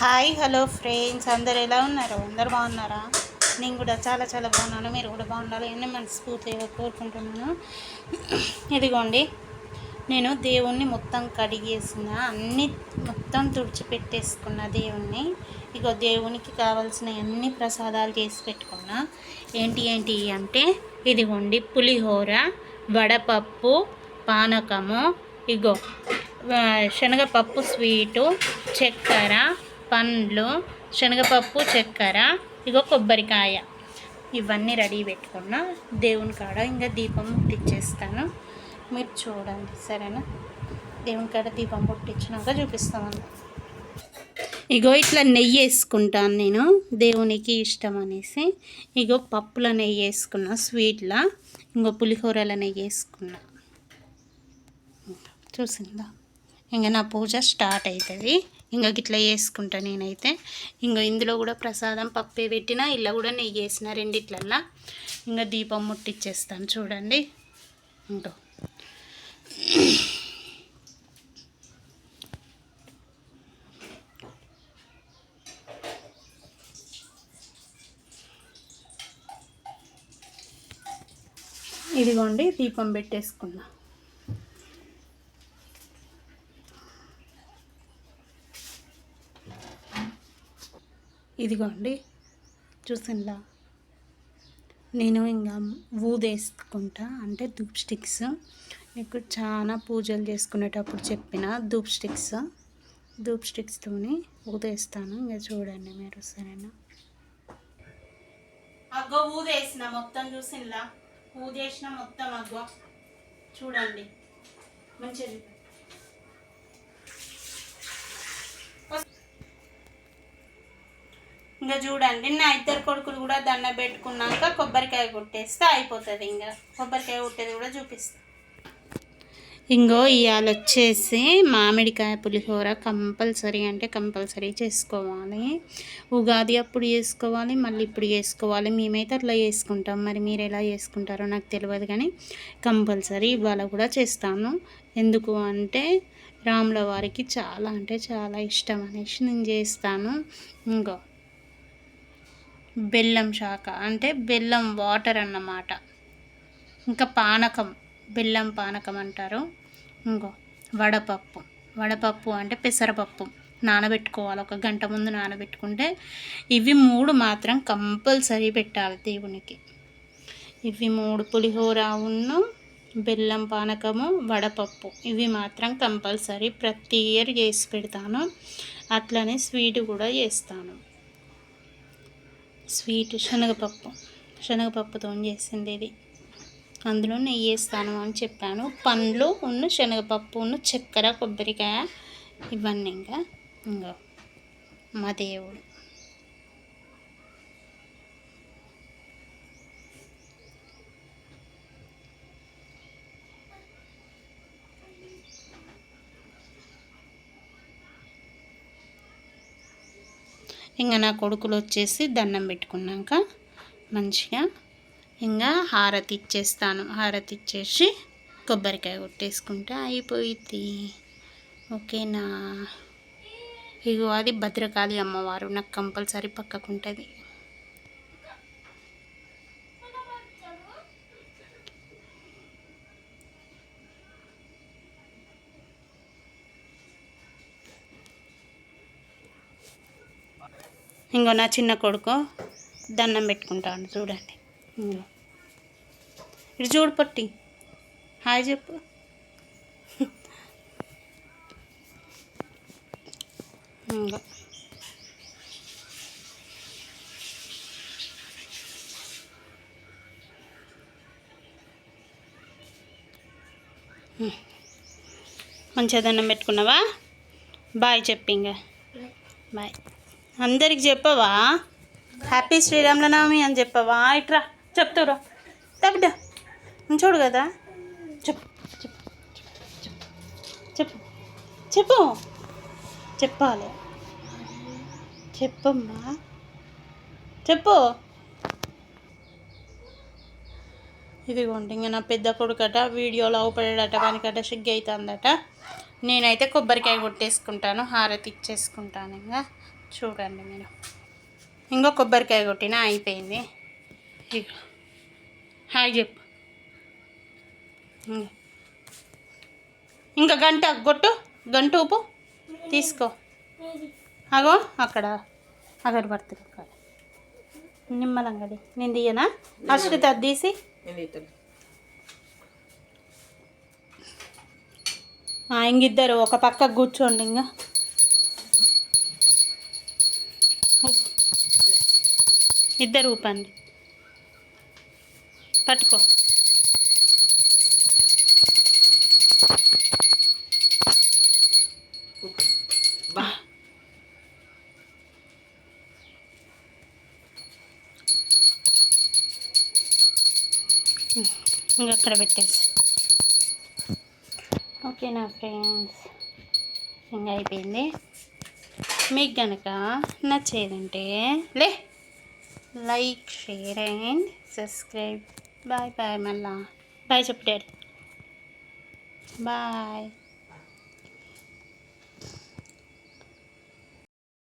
Hi hello friends. అందరు ఎలా ఉన్నారు? అందరు బాగున్నారా? నేను కూడా చాలా చాలా బాగున్నాను. మీరు కూడా బాగుండాలి అని మనస్ఫూర్తిగా కోరుకుంటున్నాను. ఇదిగోండి. నేను దేవుణ్ణి మొత్తం కడిగేసిన అన్ని మొత్తం తుడిచిపెట్టేసుకున్న దేవుణ్ణి. ఇగో దేవునికి కావాల్సిన అన్ని ప్రసాదాలు చేసి పెట్టుకున్నా. ఏంటి ఏంటి అంటే ఇదిగోండి పులిహోర వడపప్పు పానకము ఇగో శనగపప్పు స్వీటు చక్కెర పండ్లు శనగపప్పు చక్కెర ఇగో కొబ్బరికాయ. ఇవన్నీ రెడీ పెట్టుకున్నా దేవుని కాడ ఇంకా దీపం ముట్టించేస్తాను మీరు చూడండి సరేనా? దేవుని కాడ దీపం ముట్టించినాక చూపిస్తామన్న ఇగో ఇట్లా నెయ్యి వేసుకుంటాను నేను దేవునికి ఇష్టం అనేసి. ఇగో పప్పుల నెయ్యి వేసుకున్నా స్వీట్లా. ఇంకో పులిహోరల నెయ్యి వేసుకున్నా. చూసిందా? ఇంకా నా పూజ స్టార్ట్ అవుతుంది ఇంకా గిట్లా వేసుకుంటా నేనైతే. ఇంకా ఇందులో కూడా ప్రసాదం పప్పే పెట్టిన ఇలా కూడా నెయ్యి వేసిన రెండిట్లల్లా. ఇంకా దీపం ముట్టిచ్చేస్తాను చూడండి. ఇంకో. ఇదిగోండి దీపం పెట్టేసుకున్నా. ఇదిగోండి చూసిందా? నేను ఇంకా ఊదేసుకుంటా అంటే ధూప్ స్టిక్స్. మీకు చాలా పూజలు చేసుకునేటప్పుడు చెప్పిన ధూప్ స్టిక్స్. ధూప్ స్టిక్స్తోని ఊదేస్తాను ఇంకా చూడండి మీరు సరేనా? అగ్గో ఊదేసిన మొత్తం చూసిందా? ఊదేసిన మొత్తం అగ్గో. చూడండి. మంచిది ఇంకా చూడండి నా ఇద్దరు కొడుకులు కూడా దండ పెట్టుకున్నాక కొబ్బరికాయ కొట్టేస్తే అయిపోతుంది ఇంకా. కొబ్బరికాయ కొట్టేది కూడా చూపిస్తా. ఇంగో ఇవాళ వచ్చేసి మామిడికాయ పులిహోర కంపల్సరీ అంటే కంపల్సరీ చేసుకోవాలి. ఉగాది అప్పుడు చేసుకోవాలి మళ్ళీ ఇప్పుడు చేసుకోవాలి. మేమైతే అట్లా చేసుకుంటాం. మరి మీరు ఎలా చేసుకుంటారో నాకు తెలియదు కానీ కంపల్సరీ ఇవాళ కూడా చేస్తాను. ఎందుకు అంటే రాముల వారికి చాలా అంటే చాలా ఇష్టం అనేసి నేను చేస్తాను. ఇంకో బెల్లం శాఖ అంటే బెల్లం వాటర్ అన్నమాట. ఇంకా పానకం బెల్లం పానకం అంటారు. ఇంకో వడపప్పు. వడపప్పు అంటే పెసరపప్పు. నానబెట్టుకోవాలి ఒక గంట ముందు నానబెట్టుకుంటే ఇవి మూడు మాత్రం కంపల్సరీ పెట్టాలి దేవునికి. ఇవి మూడు పులిహోర ఉన్ను బెల్లం పానకము వడపప్పు. ఇవి మాత్రం కంపల్సరీ ప్రతి ఇయర్ చేసి పెడతాను. అట్లనే స్వీట్ కూడా చేస్తాను. స్వీట్ శనగపప్పు. శనగపప్పుతో చేసింది ఇది. అందులో నెయ్యి వేస్తాను అని చెప్పాను. పండ్లు ఉన్న శనగపప్పు ఉన్న చక్కెర కొబ్బరికాయ ఇవన్నీ ఇంకా. ఇంకా మా దేవుడు. ఇంకా నా కొడుకులు వచ్చేసి దండం పెట్టుకున్నాక మంచిగా ఇంకా హారతి ఇచ్చేస్తాను హారతి ఇచ్చేసి కొబ్బరికాయ కొట్టేసుకుంటే అయిపోయింది ఓకేనా? ఇగో అది భద్రకాళి అమ్మవారు. నాకు కంపల్సరీ పక్కకుంటుంది. ఇంకో నా చిన్న కొడుకు దండం పెట్టుకుంటాను చూడండి. ఇంగో. ఇటు చూడు పట్టి. హాయ్ చెప్పు. ఇంగో. ఉమ్. మంచిగా దండం పెట్టుకున్నావా? బాయ్ చెప్పి ఇంకా. బాయ్. అందరికి చెప్పవా? హ్యాపీ శ్రీరామనవమి అని చెప్పవా? ఇట్రా చెప్తురా తగ్గ చూడు కదా. చెప్పు చెప్పు చెప్పు చెప్పాలి. చెప్పమ్మా. చెప్పు. ఇదిగోండి ఇంకా నా పెద్ద కొడుకట వీడియోలో అవుపడాడట వానికట సిగ్గి అవుతుందట నేనైతే కొబ్బరికాయ కొట్టేసుకుంటాను హారతి ఇచ్చేసుకుంటాను ఇంకా. చూడండి మీరు. ఇంకో కొబ్బరికాయ కొట్టినా అయిపోయింది. ఇక హాయ్ చెప్పు. ఇంక. గంట కొట్టు గంట ఊపు. తీసుకో. అగో అక్కడ అగరబత్తులు కాడ నిమ్మలంగడి నేను తీయనా? అశ్రిత అది తీసి. ఇంగిద్దరు ఒక పక్క కూర్చోండి ఇంకా. ఇద్దరు ఊపండి. పట్టుకో. ఇంకా అక్కడ పెట్టేసి. ఓకేనా ఫ్రెండ్స్? ఇంకా అయిపోయింది. మీకు కనుక నచ్చేదంటే లే like share and subscribe. Bye bye మళ్ళా. బాయ్ చెప్పు డాడీ. బాయ్.